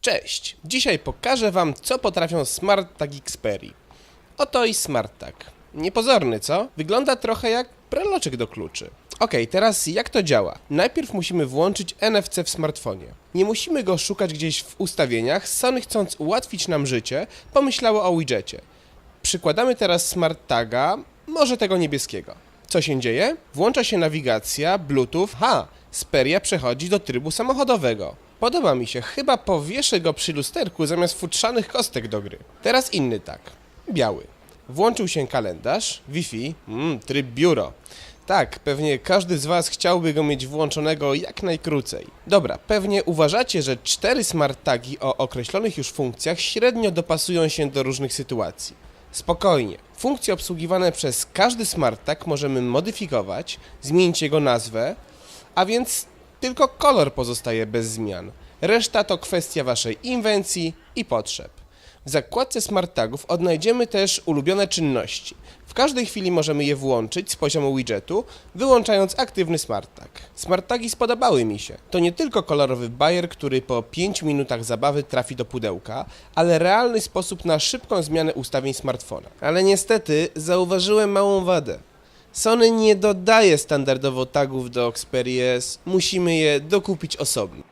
Cześć! Dzisiaj pokażę Wam, co potrafią Smart Tag Xperia. Oto i Smart Tag. Niepozorny, co? Wygląda trochę jak breloczek do kluczy. Ok, teraz jak to działa? Najpierw musimy włączyć NFC w smartfonie. Nie musimy go szukać gdzieś w ustawieniach, Sony chcąc ułatwić nam życie, pomyślało o widgetie. Przykładamy teraz Smart Taga, może tego niebieskiego. Co się dzieje? Włącza się nawigacja, Bluetooth. Ha! Speria przechodzi do trybu samochodowego. Podoba mi się, chyba powieszę go przy lusterku zamiast futrzanych kostek do gry. Teraz inny tak. Biały. Włączył się kalendarz, Wi-Fi, mm, tryb biuro. Tak, pewnie każdy z Was chciałby go mieć włączonego jak najkrócej. Dobra, pewnie uważacie, że cztery smart tagi o określonych już funkcjach średnio dopasują się do różnych sytuacji. Spokojnie. Funkcje obsługiwane przez każdy smart tag możemy modyfikować, zmienić jego nazwę, a więc tylko kolor pozostaje bez zmian. Reszta to kwestia Waszej inwencji i potrzeb. W zakładce Smart Tagów odnajdziemy też ulubione czynności. W każdej chwili możemy je włączyć z poziomu widgetu, wyłączając aktywny Smart Tag. Smart Tagi spodobały mi się. To nie tylko kolorowy bajer, który po 5 minutach zabawy trafi do pudełka, ale realny sposób na szybką zmianę ustawień smartfona. Ale niestety zauważyłem małą wadę. Sony nie dodaje standardowo tagów do Xperia S, musimy je dokupić osobno.